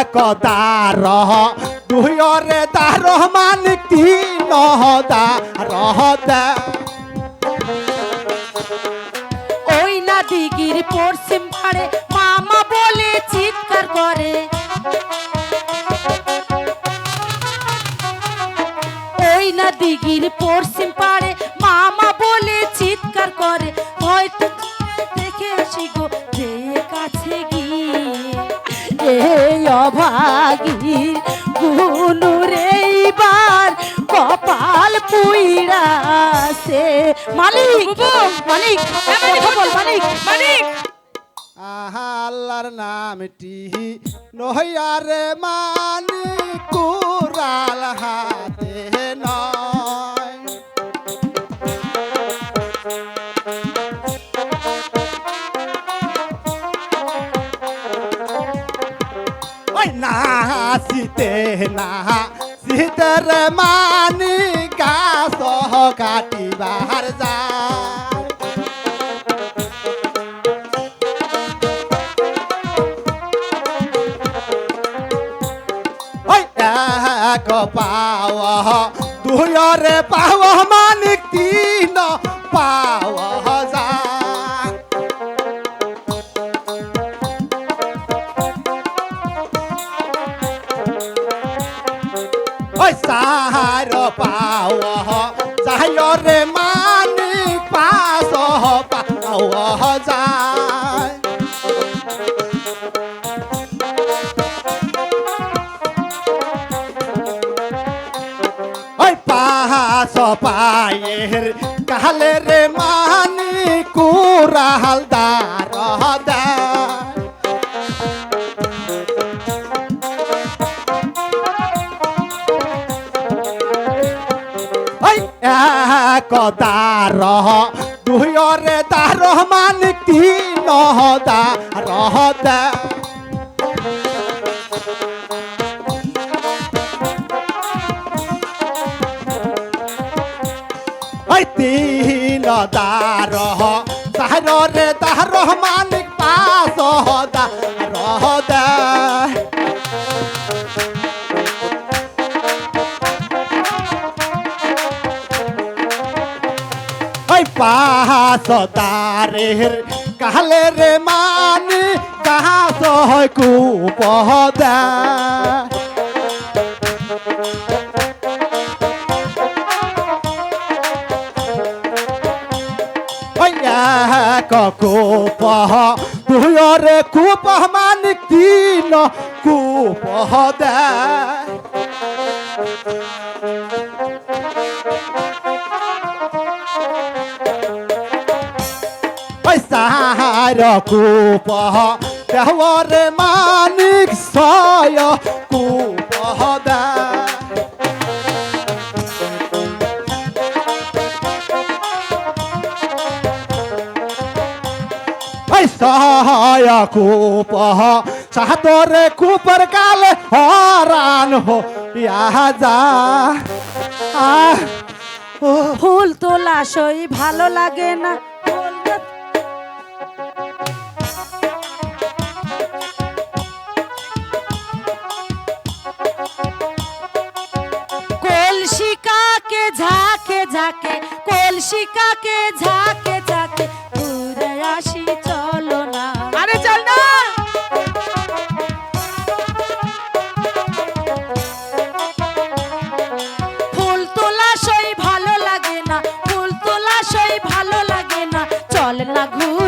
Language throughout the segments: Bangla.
একদার দুই রে দার মানিক তিন দার দে ওই না দিঘির পশ্চিম পাড়ে মামা বলে চিৎকার করে। ওই না দিঘির পশ্চিম পাড়ে মামা বলে চিৎকার করে। হয়তো এই অভাগীর গুনুর এইবার কপাল পুইরা সে মালিক মালিক মালিক মালিক আহা নামটি নহিয়ারে মানি কুরাল হাতে নয়। শীতে শীতর মানি গাছ কাটিবার যায়। ওই এক পাও দুয়রে পাও সাহার পাও সাহারে মানিক পাস পাও যায়। পায়ের কালে রে কুরাল দার একদার দুই রে দার মানিক তিন দার দেয় ওই তিন দার তাহরে তাহার মানিক ওই পাহাস তারের কালে রে মানি কাহাস হয় কুপদা কুপহ, দুয়রে কুপহ মানিক তিন কুপদা সাহার কুপহ দেহরে মানিক সয় কুপহ দা সহায় কুপহ সাতরে কুপর কালে হরান হো ইয়া যা ফুল তোলা সই ভালো লাগে না কলসিকাকে ঝাঁকে কলসি কাকে ঝাঁকে ঝাঁকে ঘুরে আসি চলো না। আরে চল না। ফুল তোলা সই ভালো লাগে না ফুল তোলা সই ভালো লাগে না চল না ঘুরে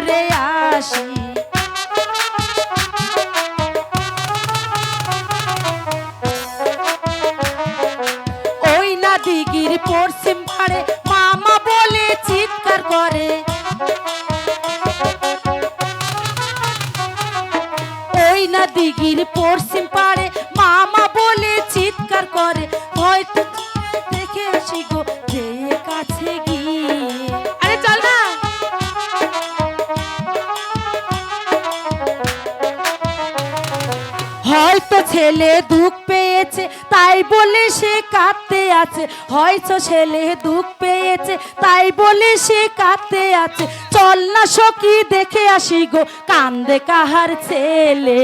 ওই না দিঘির পশ্চিম পাড়ে মামা বলে চিৎকার করে হয়তো হয়তো ছেলে দুঃখ পেয়েছে, তাই বলে সে কাঁদতে আছে। হয়তো ছেলে দুঃখ পেয়েছে, তাই বলে সে কাঁদতে আছে। চল না সকি দেখে আসি গো, কান্দে কাহার ছেলে।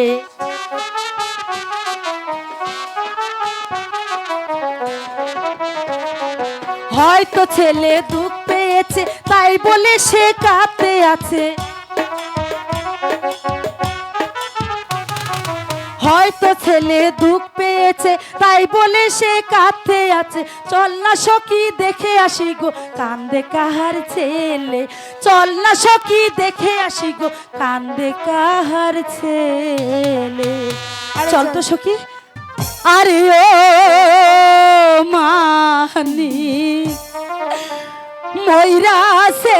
হয়তো ছেলে দুঃখ পেয়েছে, তাই বলে সে কাঁদতে আছে। হয়তো ছেলে দুঃখ পেয়েছে তাই বলে সে কাঁদতে আছে। চল না সখী দেখে আসি গো কান্দে কাহার ছেলে। চল না সখী দেখে আসি গো কান্দে কাহার ছেলে। চল তো সখী। আরে ও মানি ময়রা সে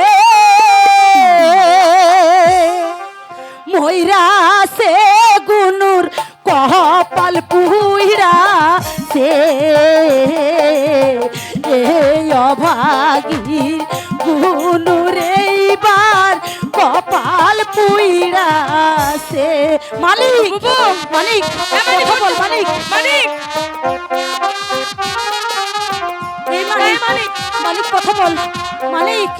ময়রা সে গুনুর কপাল পুইরা সে অভাগী গুনুর এইবার কপাল পুইরা সে। মালিক মালিক মালিক মালিক। মালিক মালিক কথা বল। মালিক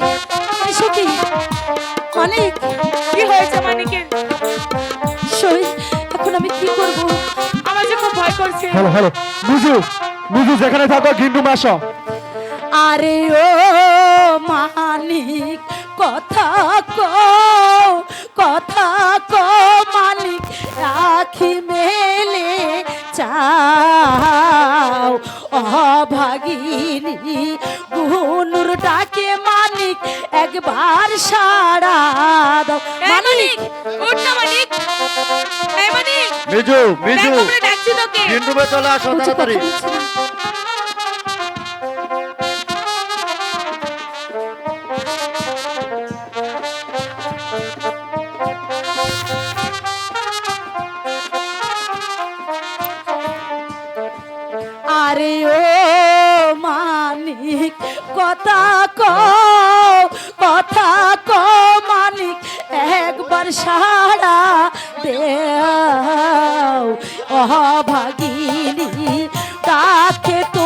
মালিক, কি হয়েছে মানিকের করব। আমার যে খুব ভয় করছে। Hello hello. বুঝু বুঝু যেখানে থাকো কিন্তু মাসো। আরে ও মালিক কথা কো কথা কো মালিক রাখি মেলে চাও। অভাগিনী একবার সারা দাও। মানিক। উঠ না মানিক। এই মানিক মিজু মিজু। ডাকছি তোকে। তিন রুমে চলে আসো তাড়াতাড়ি। আরে ও মানিক কথা কো কথা কো মালিক একবার সারা দেও। অভাগিনী ভাগিনী তোমায় মালিক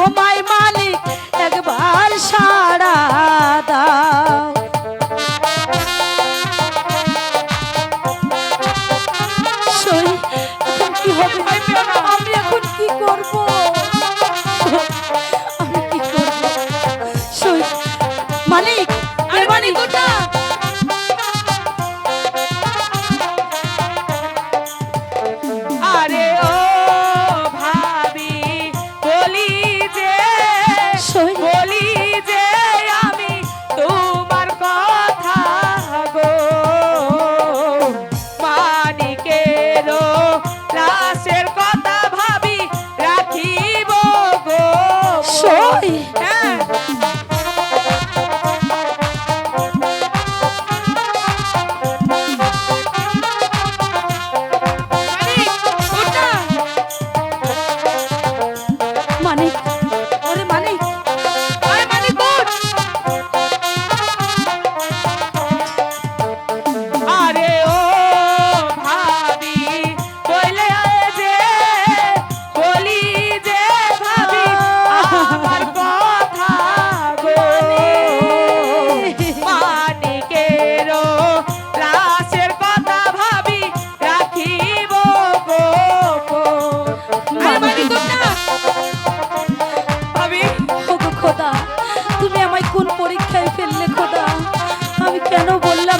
Bye.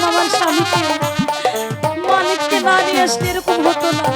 আমার স্বামীকে। মালিককে না নিয়ে আসলে এরকম হতো না।